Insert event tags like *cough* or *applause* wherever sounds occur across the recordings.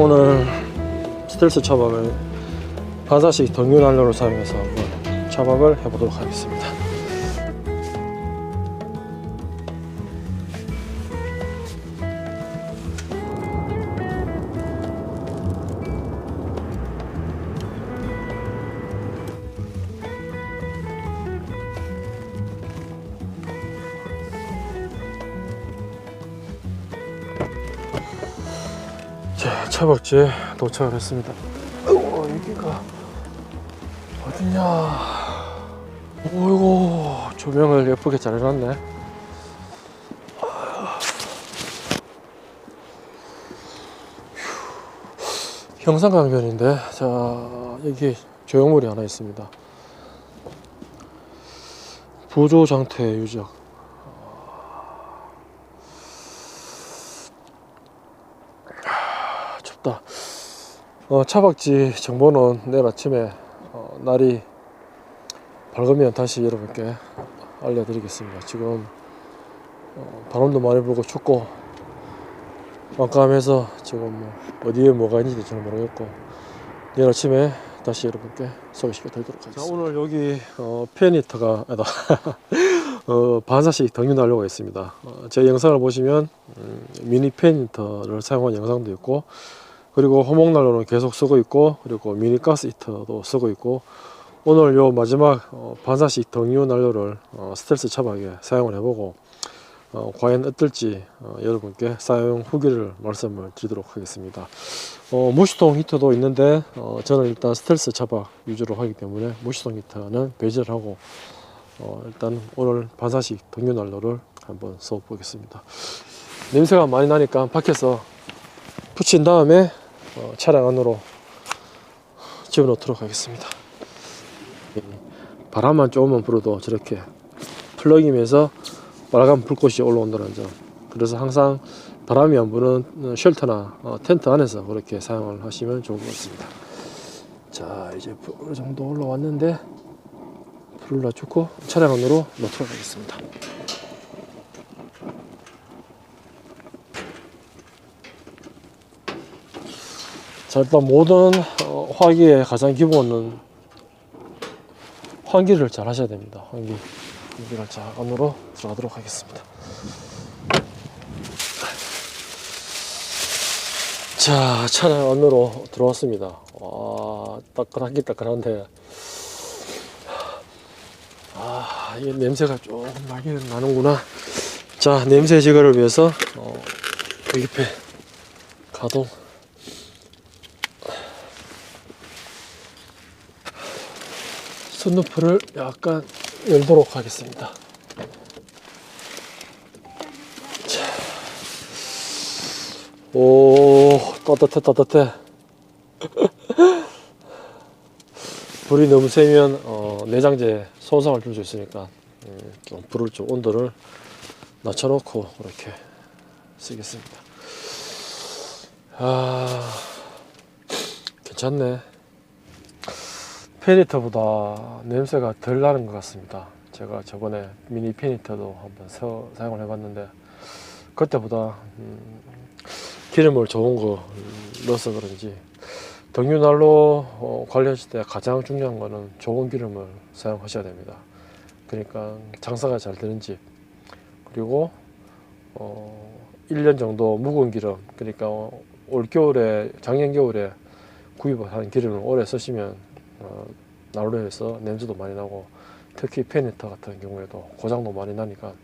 자 오늘 스텔스 차박을 반사식 등유 난로를 사용해서 한번 차박을 해보도록 하겠습니다. 차박지에 도착을 했습니다. 어이구, 여기가 어디냐? 어이구, 조명을 예쁘게 잘 해놨네. 형상강변인데, 자, 여기 조형물이 하나 있습니다. 부조 장태 유적. 춥다. 어, 차박지 정보는 내일 아침에 어, 날이 밝으면 다시 여러분께 알려드리겠습니다. 지금 어, 바람도 많이 불고 춥고 깜깜해서 지금 뭐 어디에 뭐가 있는지 잘 모르겠고 내일 아침에 다시 여러분께 소개시켜 드리도록 하겠습니다. 자, 오늘 여기 어, 페니터가 아니다. *laughs* 어, 반사식 등유 난로가 있습니다. 어, 제 영상을 보시면 음, 미니 페니터를 사용한 영상도 있고 그리고 호목난로는 계속 쓰고 있고 그리고 미니 가스 히터도 쓰고 있고 오늘 요 마지막 어, 반사식 등유 난로를 어, 스텔스 차박에 사용을 해보고 어, 과연 어떨지 어, 여러분께 사용 후기를 말씀을 드리도록 하겠습니다. 어, 무시통 히터도 있는데 어, 저는 일단 스텔스 차박 위주로 하기 때문에 무시통 히터는 배제를 하고 어, 일단 오늘 반사식 등유 난로를 한번 써보겠습니다. 냄새가 많이 나니까 밖에서 붙인 다음에 어, 차량 안으로 집어넣도록 하겠습니다. 이 바람만 조금만 불어도 저렇게 플러깅에서 빨간 불꽃이 올라온다는 점. 그래서 항상 바람이 안 부는 쉘터나 어, 텐트 안에서 그렇게 사용을 하시면 좋을 것 같습니다. 자, 이제 어느 정도 올라왔는데 불을 낮추고 차량 안으로 넣도록 하겠습니다. 자 일단 모든 어, 화기의 가장 기본은 환기를 잘 하셔야 됩니다. 환기 여기를 자 안으로 들어가도록 하겠습니다. 자 차량 안으로 들어왔습니다. 와 따끈하긴 따끈한데 아 이게 냄새가 조금 나긴 나는구나. 자 냄새 제거를 위해서 어, 계기팬 가동. Sun루프를 약간 열도록 하겠습니다. 자. 오, 따뜻해, 따뜻해. *laughs* 불이 너무 세면 어, 내장재에 손상을 줄 수 있으니까 음, 좀 불을 좀 온도를 낮춰놓고 이렇게 쓰겠습니다. 아, 괜찮네. 페니터보다 냄새가 덜 나는 것 같습니다. 제가 저번에 미니 페니터도 한번 서, 사용을 해봤는데 그때보다 음, 기름을 좋은 거 음, 넣어서 그런지 등유난로 어, 관리하실 때 가장 중요한 거는 좋은 기름을 사용하셔야 됩니다. 그러니까 장사가 잘 되는 집 그리고 어, 1년 정도 묵은 기름 그러니까 어, 올 겨울에 작년 겨울에 구입한 기름을 오래 쓰시면 어, 난로에서 냄새도 많이 나고 특히 페니터 같은 경우에도 고장도 많이 나니까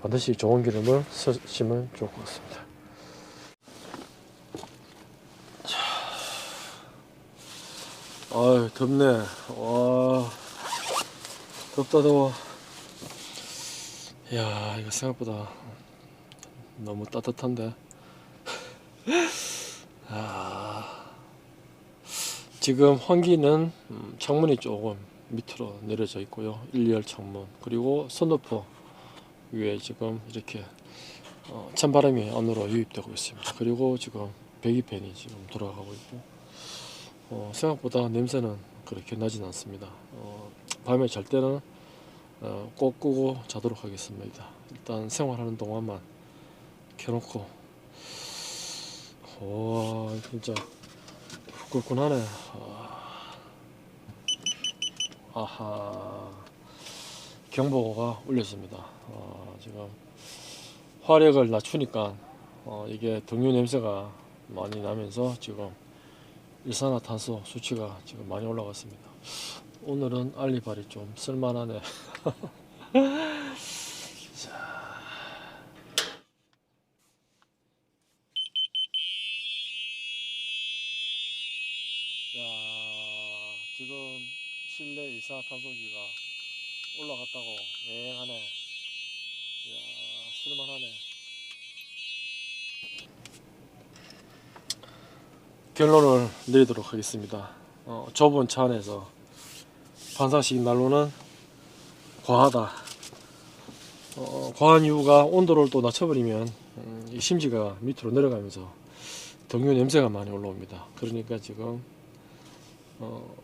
반드시 좋은 기름을 쓰시면 좋을 것 같습니다. 자, 아유 덥네. 와 덥다 더워. 야 이거 생각보다 너무 따뜻한데. *laughs* 아. 지금 환기는 음, 창문이 조금 밑으로 내려져 있고요. 1열 창문 그리고 선루프 위에 지금 이렇게 어, 찬바람이 안으로 유입되고 있습니다. 그리고 지금 배기팬이 지금 돌아가고 있고 어, 생각보다 냄새는 그렇게 나진 않습니다. 어, 밤에 잘 때는 어, 꼭 끄고 자도록 하겠습니다. 일단 생활하는 동안만 켜놓고 와 진짜 후끈끈하네. 아. 아하. 경보가 울렸습니다. 아, 지금 화력을 낮추니까 어, 이게 등유 냄새가 많이 나면서 지금 일산화탄소 수치가 지금 많이 올라갔습니다. 오늘은 알리발이 좀 쓸만하네 *laughs* 자, 지금 실내 일산화탄소기가 올라갔다고 맹하네. 야, 쓸만하네. 결론을 내리도록 하겠습니다. 어, 좁은 차 안에서 반사식 난로는 과하다. 어, 과한 이유가 온도를 또 낮춰버리면 음, 이 심지가 밑으로 내려가면서 등유 냄새가 많이 올라옵니다. 그러니까 지금 어,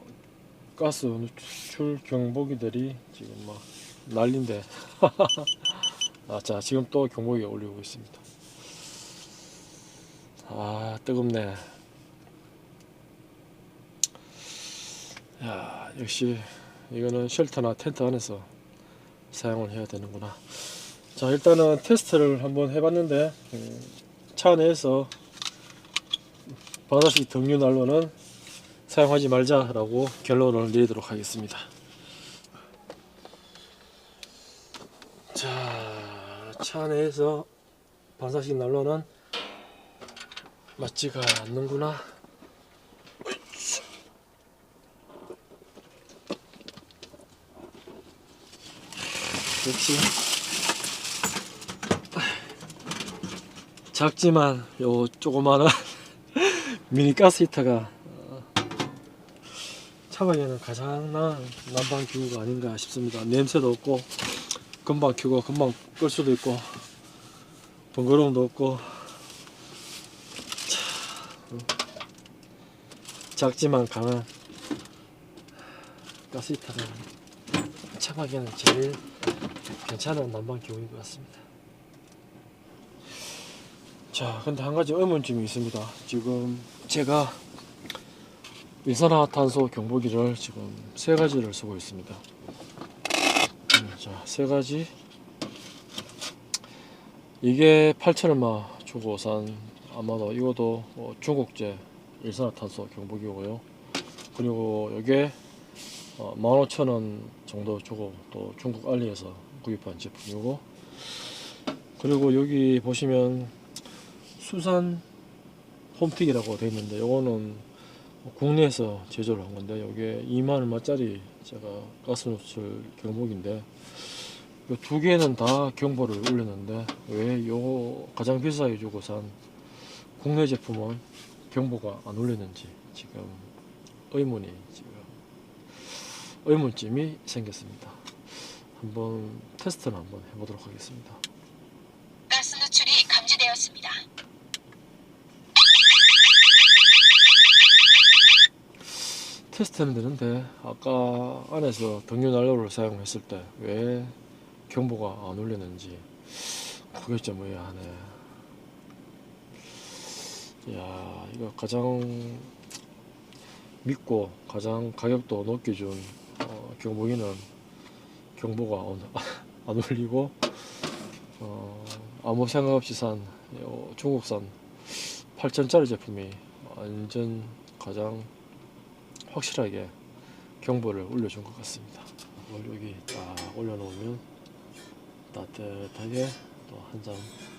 가스 누출 경보기들이 지금 막 난린데. *laughs* 아, 자 지금 또 경보기가 올리고 있습니다. 아 뜨겁네. 야 역시 이거는 쉘터나 텐트 안에서 사용을 해야 되는구나. 자 일단은 테스트를 한번 해봤는데 음, 차 내에서 바다식 등유 난로는 사용하지 말자라고 결론을 내리도록 하겠습니다. 자, 차 내에서 반사식 난로는 맞지가 않는구나. 역시 작지만 요 조그마한 *laughs* 미니 가스 히터가 차박에는 가장 나은 난방 기구가 아닌가 싶습니다. 냄새도 없고 금방 켜고 금방 끌 수도 있고 번거로움도 없고. 작지만 강한 가스히터가 차박에는 제일 괜찮은 난방 기구인 것 같습니다. 자, 근데 한 가지 의문점이 있습니다. 지금 제가 일산화탄소 경보기를 지금 세 가지를 쓰고 있습니다. 음, 자, 세 가지. 이게 8,000원만 주고 산 아마도 이것도 어, 중국제 일산화탄소 경보기고요. 그리고 이게 어, 15,000원 정도 주고 또 중국 알리에서 구입한 제품이고 그리고 여기 보시면 수산 홈틱이라고 되어 있는데 이거는 국내에서 제조를 한 건데 이게 2만 얼마짜리 제가 가스 노출 경보기인데 이두 개는 다 경보를 올렸는데 왜 요 가장 비싸게 주고 산 국내 제품은 경보가 안 올렸는지 지금 의문이 지금 의문점이 생겼습니다. 한번 테스트를 한번 해보도록 하겠습니다. 가스 누출이 감지되었습니다. 테스트는 되는데 아까 안에서 등유 난로를 사용했을 때 왜 경보가 안 울렸는지 그게 좀 의아하네. 야 이거 가장 믿고 가장 가격도 높게 준 어, 경보기는 경보가 안, *laughs* 안 울리고 어, 아무 생각 없이 산 어, 중국산 8천짜리 제품이 완전 가장 확실하게 경보를 올려준 것 같습니다. 이걸 여기 딱 올려놓으면 따뜻하게 또 한 잔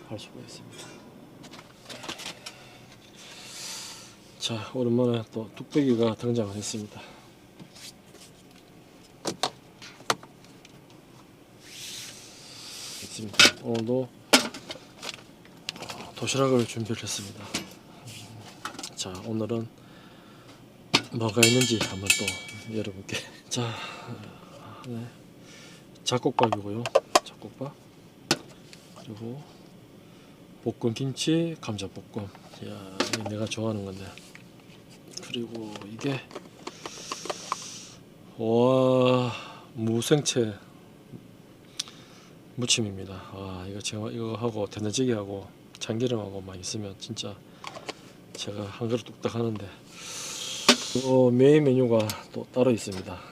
할 수가 있습니다. 자, 오랜만에 또 뚝배기가 등장을 했습니다. 있습니다. 오늘도 도시락을 준비를 했습니다. 자, 오늘은 뭐가 있는지 한번 또 여러분께 *laughs* 자 네. 잡곡밥이고요. 잡곡밥. 그리고 볶음 김치 감자 볶음. 야 내가 좋아하는 건데. 그리고 이게 와 무생채 무침입니다. 아 이거 제가 이거 하고 된장찌개하고 참기름하고 막 있으면 진짜 제가 한 그릇 뚝딱 하는데 어, 메인 메뉴가 또 따로 있습니다.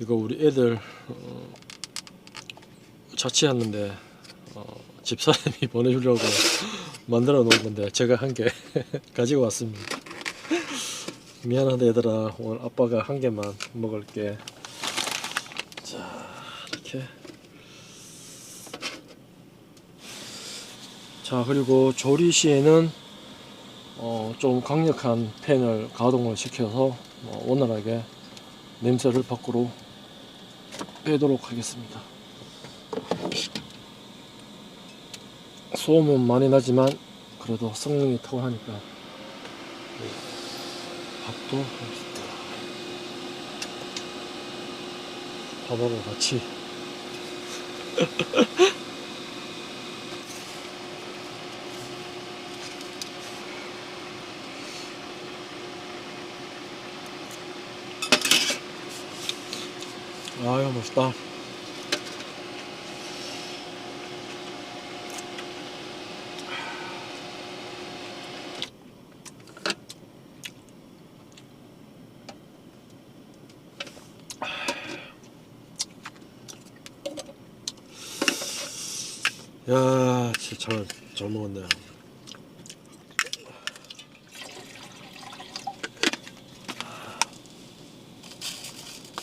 이거 우리 애들 어, 자취하는데 어, 집사람이 *laughs* 보내주려고 만들어 놓은 건데 제가 한 개 *laughs* 가지고 왔습니다. 미안하다 얘들아 오늘 아빠가 한 개만 먹을게. 자 이렇게 자 그리고 조리 시에는 어, 좀 강력한 팬을 가동을 시켜서 어, 원활하게 냄새를 밖으로 빼도록 하겠습니다. 소음은 많이 나지만 그래도 성능이 탁월하니까 네, 밥도 맛있다. 밥하고 같이 *laughs* 아유 맛있다. 야, 진짜 잘, 잘 먹었네.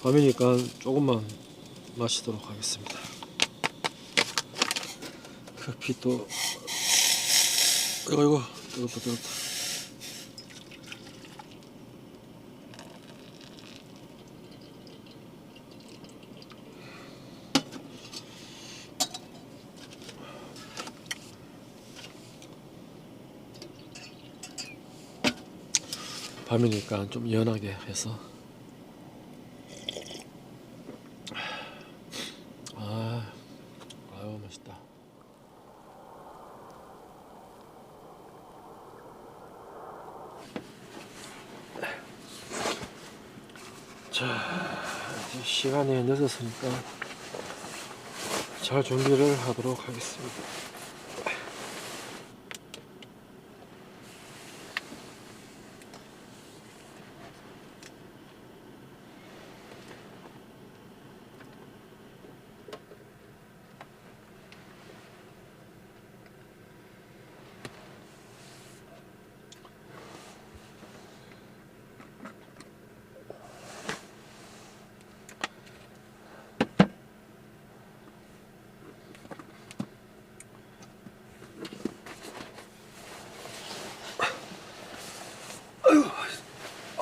밤이니까 조금만 마시도록 하겠습니다. 커피 또 이거 이거 뜨겁다 뜨겁다. 밤이니까 좀 연하게 해서 아, 맛있다. 자, 시간이 늦었으니까 잘 준비를 하도록 하겠습니다.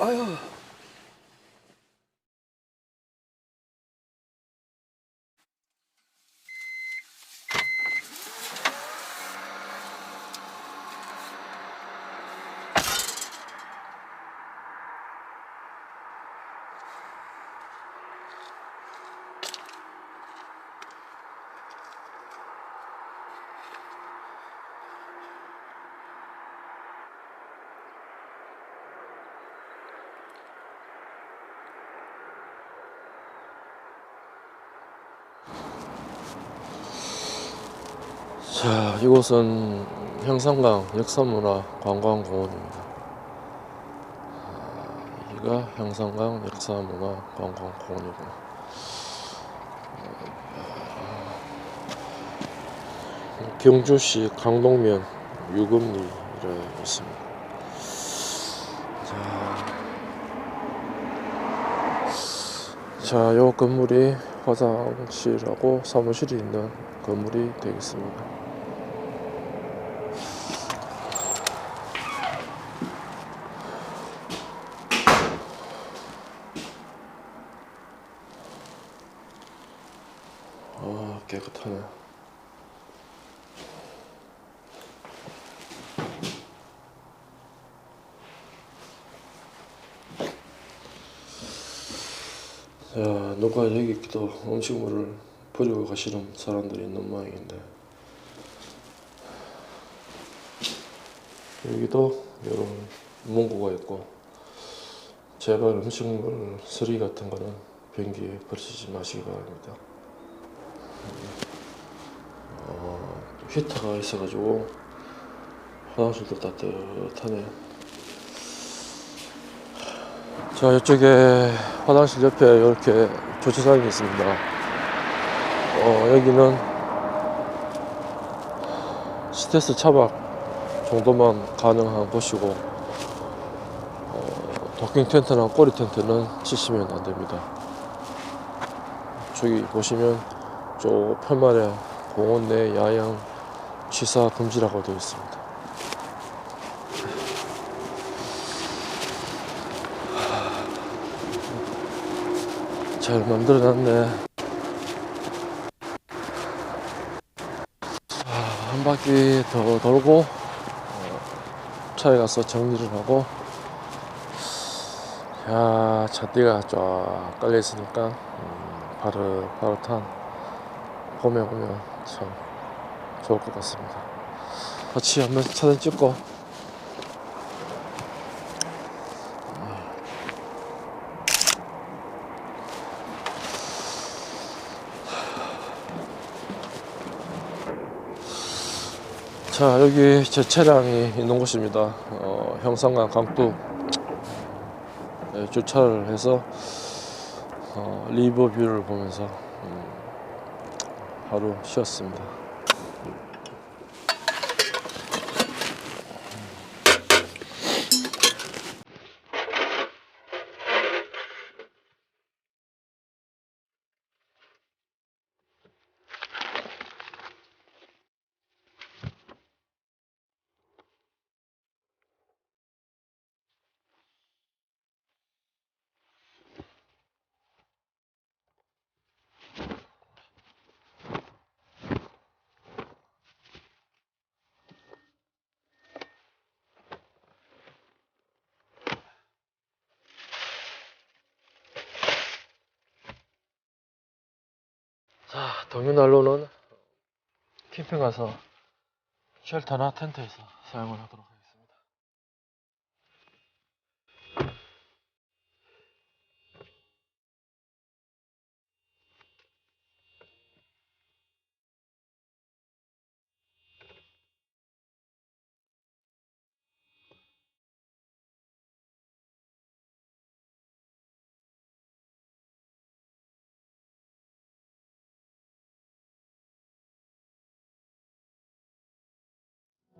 아유. 자, 이곳은 형산강 역사문화 관광공원입니다. 아, 여기가 형산강 역사문화 관광공원이고 경주시 강동면 유금리를 있습니다. 자, 자, 요 건물이 화장실하고 사무실이 있는 건물이 되겠습니다. 아, 깨끗하네. 자, 누가 여기 또 음식물을 버리고 가시는 사람들이 있는 모양인데 여기도 이런 문구가 있고 제발 음식물 쓰레기 같은 거는 변기에 버리지 마시기 바랍니다. 히터가 있어가지고 화장실도 따뜻하네. 자, 이쪽에 화장실 옆에 이렇게 조치사항이 있습니다. 어, 여기는 스트레스 차박 정도만 가능한 곳이고, 어, 도킹 텐트나 꼬리 텐트는 치시면 안 됩니다. 저기 보시면 저 편말에 공원 내 야영 취사 금지라고 되어 있습니다. 잘 만들어놨네. 자, 한 바퀴 더 돌고 어, 차에 가서 정리를 하고 야 잔디가 쫙 깔려 있으니까 음, 바릇바릇한 봄에 오면 참 좋을 것 같습니다. 같이 한번 사진 찍고 자 여기 제 차량이 있는 곳입니다. 어, 형산강 강둑 네, 주차를 해서 어, 리버뷰를 보면서 음, 하루 쉬었습니다. 자, 동요난로는 캠핑 가서 쉘터나 텐트에서 사용을 하도록